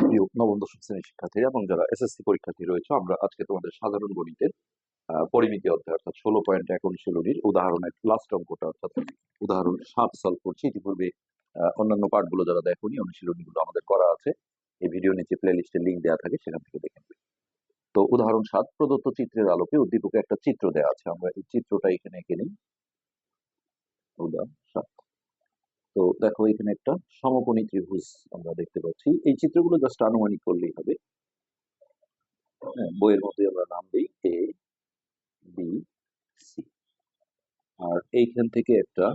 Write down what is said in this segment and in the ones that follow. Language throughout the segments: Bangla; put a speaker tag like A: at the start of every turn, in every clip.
A: প্রিয় নবম দশম শ্রেণির শিক্ষার্থীরা এবং যারা এসএসসি পরীক্ষার্থী রয়েছে আমরা আজকে তোমাদের সাধারণ গণিতের পরিমিতি অধ্যায় অর্থাৎ ষোলো পয়েন্ট এক অনুশীলনীর উদাহরণের লাস্ট অঙ্কটা অর্থাৎ উদাহরণ সাত সলভ করছি ইতিপূর্বে অন্যান্য পার্টগুলো যারা দেখোনি অনুশীলনীগুলো আমাদের করা আছে এই ভিডিও নিচে প্লে লিস্টের লিঙ্ক দেওয়া থাকে সেখান থেকে দেখে নেবে তো উদাহরণ সাত প্রদত্ত চিত্রের আলোকে উদ্দীপকে একটা চিত্র দেওয়া আছে আমরা এই চিত্রটা এখানে এঁকে নিই উদাহরণ সাত তো দেখো এখানে একটা সমকোণী ত্রিভুজ আমরা দেখতে পাচ্ছি। এই চিত্রগুলো জাস্ট আনুমানিক করলেই হবে। হ্যাঁ, বইয়ের মধ্যে আমরা নাম দিই এ বি সি আর এইখান থেকে একটা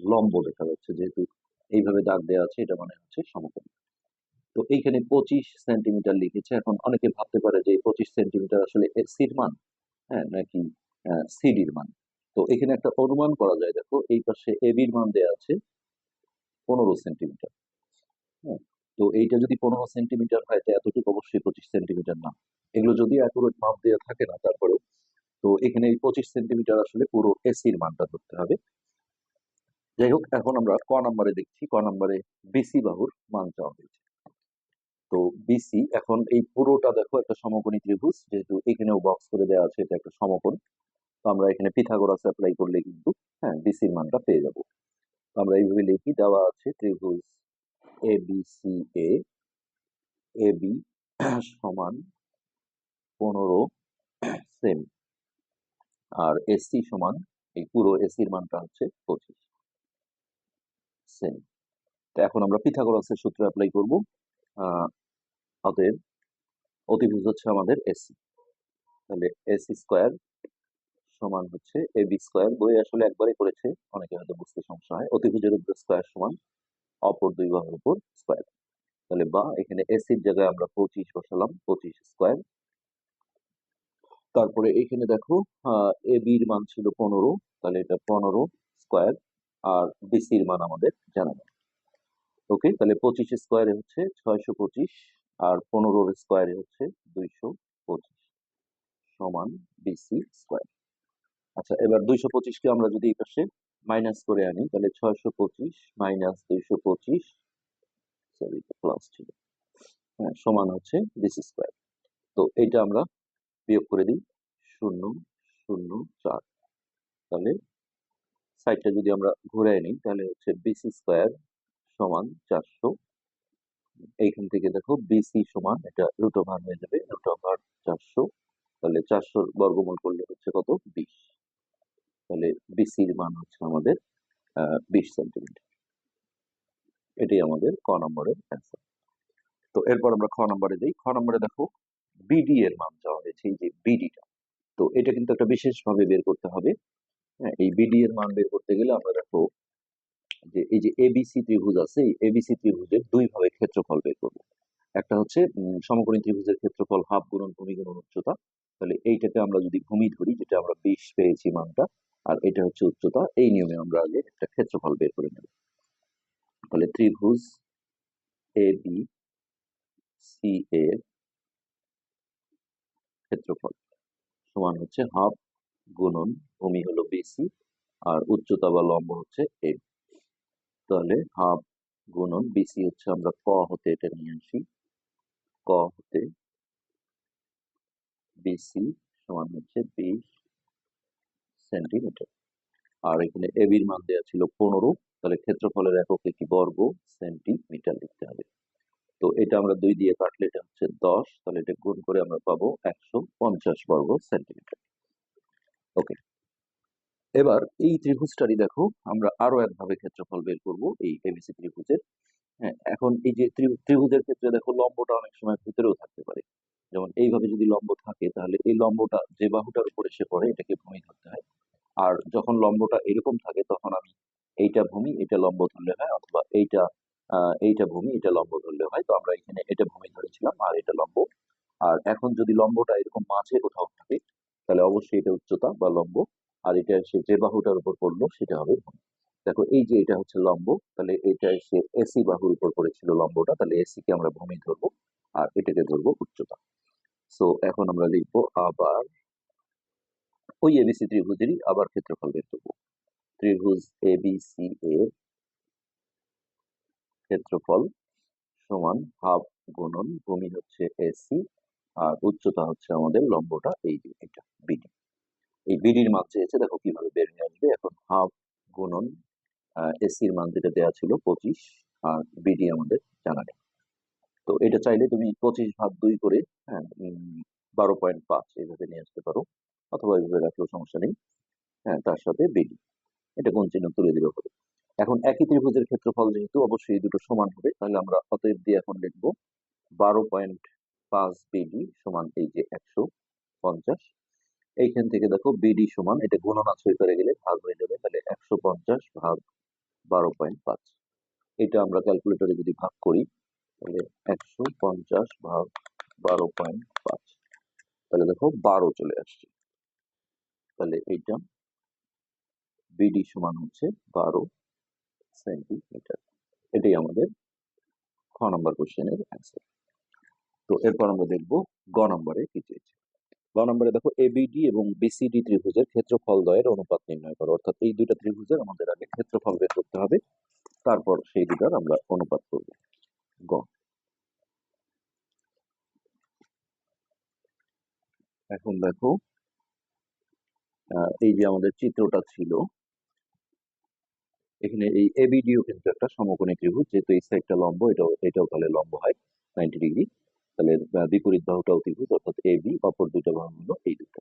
A: লম্ব দেখা যাচ্ছে যেহেতু এইভাবে দাগ দেওয়া আছে এটা মানে হচ্ছে সমকোণ। তো এইখানে পঁচিশ সেন্টিমিটার লিখেছে। এখন অনেকে ভাবতে পারে যে পঁচিশ সেন্টিমিটার আসলে সির মান হ্যাঁ নাকি সিডির মান। তো এখানে একটা অনুমান করা যায়। দেখো এই পাশে এবির মান দেওয়া আছে। পনেরো সেন্টিমিটার। হ্যাঁ তো এইটা যদি পনেরো সেন্টিমিটার হয়, তো এতটুকু অবশ্যই পঁচিশ সেন্টিমিটার না। এগুলো যদি অ্যাকুরেট মাপ দেওয়া থাকে না তারপরেও, তো এখানে এই পঁচিশ সেন্টিমিটার আসলে পুরো এসির মানটা ধরতে হবে। যাই হোক, এখন আমরা ক নম্বরে দেখছি। ক নম্বরে বিসি বাহুর মান চাওয়া হয়েছে। তো বিসি এখন এই পুরোটা দেখো, একটা সমকোণী ত্রিভুজ, যেহেতু এখানেও বক্স করে দেওয়া আছে, এটা একটা সমকোণ। তো আমরা এখানে পিথাগোরাস অ্যাপ্লাই করলে কিন্তু হ্যাঁ বিসির মানটা পেয়ে যাব। আমরা এইভাবে লিখি, দেওয়া আছে ত্রিভুজ A B C A A B সমান পনেরো সেম। আর এসি সমান, এই পুরো এসির মানটা হচ্ছে পঁচিশ সেম। তো এখন আমরা পিথাগোরাসের সূত্র অ্যাপ্লাই করব। অতএব অতিভুজ হচ্ছে আমাদের এসি তাহলে এসি স্কোয়ার সমান হচ্ছে এ বি স্কোয়ার বই আসলে একবারে করেছে অনেকে হয়তো বুঝতে সমস্যা হয় অতিভুজের উপর স্কোয়ার সমান, অপর দুই বাহুর উপর স্কোয়ার তাহলে বা, এখানে এসির জায়গায় আমরা পঁচিশ বসালাম, পঁচিশ স্কোয়ার তারপরে এখানে দেখো এ বির মান ছিল পনেরো, তাহলে এটা পনেরো স্কোয়ার আর বিসির মান আমাদের জানা নেই। ওকে, তাহলে পঁচিশ স্কোয়ারে হচ্ছে ছয়শো পঁচিশ, আর পনেরোর স্কোয়ারে হচ্ছে দুইশো পঁচিশ, সমান বিসি স্কোয়ার আচ্ছা এবার দুইশো পঁচিশকে আমরা যদি এই মাইনাস করে আনি, তাহলে ছয়শো পঁচিশ মাইনাস দুইশো পঁচিশ সরি প্লাস ছিল। হ্যাঁ সমান হচ্ছে বিসি স্কোয়ার তো এইটা আমরা বিয়োগ করে দিই, শূন্য শূন্য, চার। তাহলে সাইডটা যদি আমরা ঘুরে নিই তাহলে হচ্ছে বিসি স্কোয়ার সমান চারশো। এইখান থেকে দেখো বিসি সমান, এটা রুট ওভার হয়ে যাবে রুট ওভার চারশো। তাহলে চারশোর বর্গমূল করলে হচ্ছে কত? বিশ। তাহলে বিসির মান হচ্ছে আমাদের বিশ সেন্টিমিটার। এটাই আমাদের ক নম্বরের অ্যান্সার তো এরপর আমরা খ নম্বরে যাই। খ নম্বরে দেখো বিডি এর মান চাওয়া হয়েছে, এই যে বিডিটা তো এটা কিন্তু একটা বিশেষভাবে বের করতে হবে। হ্যাঁ এই বিডি এর মান বের করতে গেলে আমরা দেখো যে এই যে এবিসি ত্রিভুজ আছে, এই এবিসি ত্রিভুজের দুই ভাবে ক্ষেত্রফল বের করব। একটা হচ্ছে সমকোণী ত্রিভুজের ক্ষেত্রফল হাফ গুণন ভূমি গুণন উচ্চতা। তাহলে এইটাকে আমরা যদি ভূমি ধরি, যেটা আমরা বিশ পেয়েছি মানটা আর এটা হচ্ছে উচ্চতা। এই নিয়মে আমরা আগে একটা ক্ষেত্রফল বের করে নেব। তাহলে ত্রিভুজ এ বি সি এর ক্ষেত্রফল সমান হচ্ছে হাফ গুণন ভূমি হলো বিসি আর উচ্চতা বা লম্ব হচ্ছে এ। তাহলে হাফ গুণন বিসি হচ্ছে আমরা ক হতে এটা নিয়ে আসি। ক হতে বিসি সমান হচ্ছে বিশ সেন্টিমিটার আর এখানে এবির মান দেওয়া ছিল পনেরো, তাহলে ক্ষেত্রফলের এককে কি বর্গ সেন্টিমিটার লিখতে হবে। তো এটা আমরা দুই দিয়ে কাটলে এটা হচ্ছে দশ, তাহলে এটা গুণ করে আমরা পাবো একশো পঞ্চাশ বর্গ সেন্টিমিটার ওকে এবার এই ত্রিভুজটারই দেখো, আমরা আরও একভাবে ক্ষেত্রফল বের করব, এই এবিসি ত্রিভুজের। হ্যাঁ এখন এই যে ত্রি- ত্রিভুজের ক্ষেত্রে দেখো লম্বটা অনেক সময় ভিতরেও থাকতে পারে। যেমন এইভাবে যদি লম্ব থাকে, তাহলে এই লম্বটা যে বাহুটার উপর সে পড়ে, এটাকে ভূমি ধরতে হয়। আর যখন লম্বটা এরকম থাকে, তখন আমি এইটা ভূমি এটা লম্ব ধরলে হয় অথবা এইটা এইটা ভূমি এটা লম্ব ধরলে হয়। তো আমরা এখানে এটা ভূমি ধরেছিলাম আর এটা লম্ব। আর এখন যদি লম্বটা এরকম মাঝে কোথাও থাকে, তাহলে অবশ্যই এটা উচ্চতা বা লম্ব। আর এটা এসে যে বাহুটার উপর পড়ল, সেটা হবে ভূমি। দেখো, এই যে এটা হচ্ছে লম্ব, তাহলে এটা এসে এসি বাহুর উপর পড়েছিল লম্বটা, তাহলে এসি কে আমরা ভূমি ধরবো, আর এটাকে ধরবো উচ্চতা। সো, এখন আমরা লিখব আবার ওই এবিসি ত্রিভুজেরই আবার ক্ষেত্রফল বের করব। ত্রিভুজ এবিসি এর ক্ষেত্রফল সমান হাফ গুণন ভূমি হচ্ছে এসি আর উচ্চতা হচ্ছে আমাদের লম্বটা এই যে এটা বিডি এই বিডির মান চেয়েছে, দেখো কীভাবে বের হয়ে আসবে। এখন হাফ গুণন এসির মান যেটা দেওয়া ছিল পঁচিশ, আর বিডি আমাদের জানা নেই। তো এটা চাইলে তুমি পঁচিশ ভাগ দুই করে হ্যাঁ বারো পয়েন্ট পাঁচ এইভাবে নিয়ে আসতে পারো। অথবা এইভাবে রাখলেও সমস্যা নেই। হ্যাঁ তার সাথে বিডি এটা কোন চিহ্ন তুলে দিলে হবে? এখন একই ত্রিভুজের ক্ষেত্রফল যেহেতু অবশ্যই দুটো সমান হবে, তাহলে আমরা অতএব দিয়ে এখন লিখব বারো পয়েন্ট পাঁচ বিডি সমান এই যে একশো পঞ্চাশ। এইখান থেকে দেখো বিডি সমান, এটা গুণনা ছয় করে গেলে ভাগ হয়ে যাবে, তাহলে একশো পঞ্চাশ ভাগ বারো পয়েন্ট পাঁচ। এটা আমরা ক্যালকুলেটরে যদি ভাগ করি, তাহলে একশো পঞ্চাশ ভাগ বারো পয়েন্ট পাঁচ। তাহলে দেখো বারো চলে আসছে। তাহলে এইটা বিডি সমান হচ্ছে বারো সেন্টিমিটার। এটাই আমাদের খ নম্বর কোশ্চেনের অ্যান্সার তো এরপর আমরা দেখব গ নম্বরে কি চেয়েছে গ নম্বরে দেখো এবিডি এবং বিসিডি ত্রিভুজের ক্ষেত্রফল দ্বয়ের অনুপাত নির্ণয় করো। অর্থাৎ এই দুইটা ত্রিভুজের আমাদের আগে ক্ষেত্রফল বের করতে হবে, তারপর সেই দুটার আমরা অনুপাত করব। গ। এখন দেখো এই যে আমাদের চিত্রটা ছিল, এখানে এই এবিডিও কিন্তু একটা সমকোণী ত্রিভুজ, যেহেতু এই সাইডটা লম্ব, এটাও এটাও তাহলে লম্ব হয় নাইনটি ডিগ্রি তাহলে বিপরীত বাহুটাও ত্রিভুজ, অর্থাৎ এবি অপর দুইটা বাহু হলো এই দুটো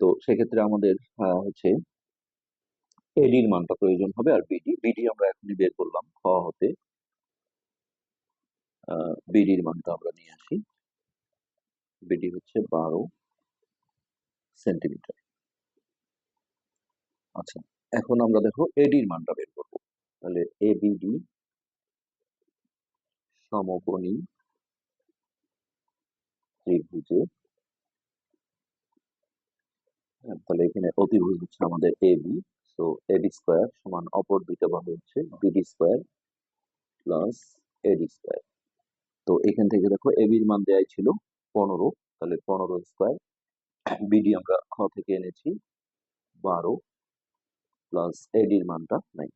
A: তো সেক্ষেত্রে আমাদের হচ্ছে এডির মানটা প্রয়োজন হবে আর বিডি বিডি আমরা এখনই বের করলাম, খ হতে বিডির মানটা আমরা নিয়ে আসি বিডি হচ্ছে বারো সেন্টিমিটার। আচ্ছা এখন আমরা দেখো এডির মানটা বের করব। তাহলে এবিডি সমকোণী ত্রিভুজে হ্যাঁ, তাহলে এখানে অতিভুজ হচ্ছে আমাদের এবি সো এবি স্কোয়ার সমান অপর দুইটা বাহু হচ্ছে B D square plus A D square তো এখান থেকে দেখো এবির মান দেয়াই ছিল পনেরো তাহলে পনেরো স্কোয়ার বিডি আমরা খ থেকে এনেছি বারো প্লাস এডির মানটা নাই।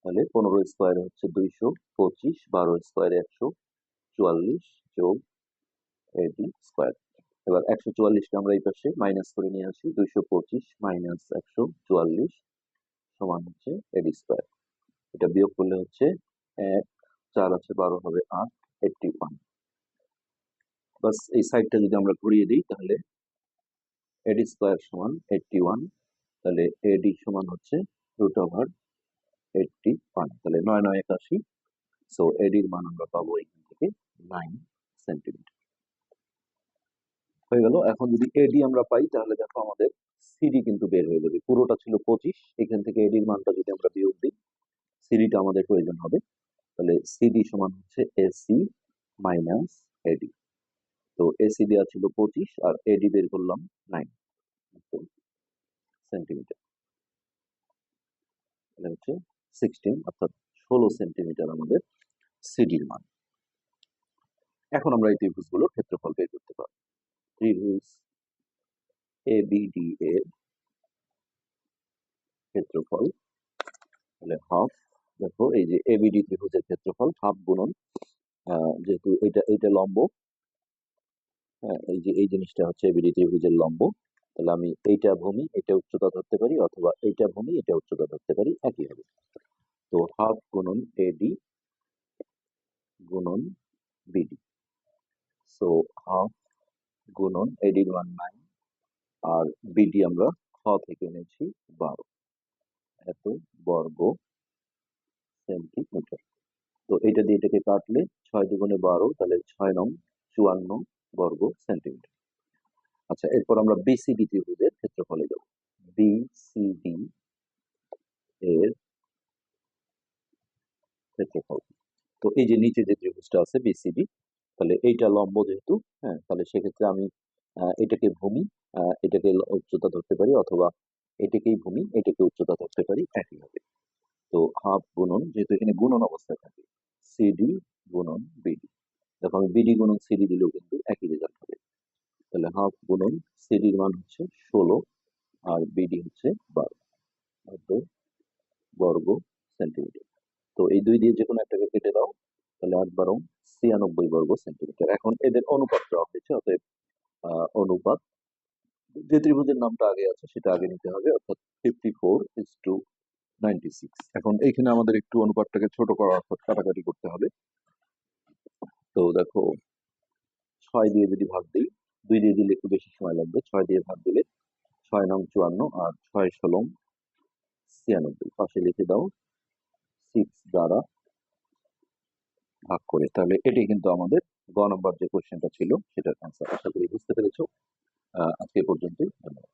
A: তাহলে পনেরো স্কোয়ার হচ্ছে দুইশো পঁচিশ, বারো স্কোয়ার একশো চুয়াল্লিশ যোগ এডি স্কোয়ার এবার একশো চুয়াল্লিশকে আমরা এই পাশে মাইনাস করে নিয়ে আসি, দুইশো পঁচিশ মাইনাস একশো চুয়াল্লিশ সমান হচ্ছে এডি স্কোয়ার এটা বিয়োগ করলে হচ্ছে এক, চার আছে বারো হবে আট এইটটি ওয়ান বাস এই সাইডটা যদি আমরা ঘুরিয়ে দিই, তাহলে এডি স্কোয়ার সমান এইটটি ওয়ান তাহলে এডি সমান হচ্ছে রুট ওভার এইটটি ওয়ান তাহলে নয় নয় একাশি। সো এডির মান আমরা পাবো এখান থেকে নাইন সেন্টিমিটার হয়ে গেল। এখন যদি এডি আমরা পাই, তাহলে দেখো আমাদের সিডি কিন্তু বের হয়ে যাবে। পুরোটা ছিল পঁচিশ, এখান থেকে এডির মানটা যদি আমরা বিয়োগ দিই সিডিটা আমাদের প্রয়োজন হবে। তাহলে সিডি সমান হচ্ছে এসি মাইনাস এডি তো এসি দেওয়া ছিল পঁচিশ, আর এডি বের করলাম নাইন সেন্টিমিটার। তাহলে হচ্ছে সিক্সটিন, অর্থাৎ ষোলো সেন্টিমিটার আমাদের সিডির মান। এখন আমরা এই ত্রিভুজগুলোর ক্ষেত্রফল বের করতে পারব। ত্রিভুজ এ বিডি এর ক্ষেত্রফল, তাহলে হাফ দেখো এই যে এবিডি ত্রিভুজের ক্ষেত্রফল হাফ গুণন যেহেতু এটা এটা লম্ব হ্যাঁ এই যে, এই জিনিসটা হচ্ছে এবিডি ত্রিভুজের লম্ব। তাহলে আমি এইটা ভূমি, এটা উচ্চতা ধরতে পারি অথবা এইটা ভূমি, এটা উচ্চতা ধরতে পারি একই হবে তো হাফ গুণন এডি গুণন বিডি সো হাফ গুণন এডির ওয়ান নাইন আর বিডি আমরা খ থেকে এনেছি বারো। এত বর্গ সেন্টিমিটার। তো এটা দিয়ে এটাকে কাটলে ছয় দুগুণে বারো, তাহলে ছয় নং চুয়ান্ন বর্গ সেন্টিমিটার। আচ্ছা এরপর আমরা বিসিডি ত্রিভুজের ক্ষেত্রফলে যাব। বিসিডি এর ক্ষেত্রফল। তো এই যে নিচে যে ত্রিভুজটা আছে বিসিডি তাহলে এইটা লম্ব যেহেতু হ্যাঁ তাহলে সেক্ষেত্রে আমি এটাকে ভূমি এটাকে উচ্চতা ধরতে পারি অথবা এটাকেই ভূমি, এটাকে উচ্চতা ধরতে পারি একই হবে তো হাফ গুণন, যেহেতু এখানে গুণন অবস্থায় থাকে সিডি গুণন বিডি দেখো আমি বিডি গুণন সিডি দিলেও কিন্তু একই রেজাল্ট হবে। তাহলে হাফ গুণন সিডির মান হচ্ছে ষোলো আর বিডি হচ্ছে বারো। এত বর্গ সেন্টিমিটার। তো এই দুই দিয়ে যে কোনো একটাকে কেটে দাও, তাহলে আট বারো ছিয়ানব্বই বর্গ সেন্টিমিটার। এখন এদের অনুপাত দেওয়া হয়েছে অতএব অনুপাত যে ত্রিভুজের নামটা আগে আছে সেটা আগে নিতে হবে, অর্থাৎ fifty four is two ninety six এখন এইখানে আমাদের একটু অনুপাতটাকে ছোট করা, অর্থাৎ কাটাকাটি করতে হবে। তো দেখো, ছয় দিয়ে যদি ভাগ দিই দুই দিয়ে দিলে একটু বেশি সময় লাগবে, ছয় দিয়ে ভাগ দিলে ছয় নং চুয়ান্ন আর ছয় ষোলং ছিয়ানব্বই। পাশে লিখে দাও সিক্স দ্বারা ভাগ করে। তাহলে এটি কিন্তু আমাদের গ নম্বর যে কোয়েশ্চেনটা ছিল, সেটার আনসার আশা করি বুঝতে পেরেছ। আজকে পর্যন্তই, ধন্যবাদ।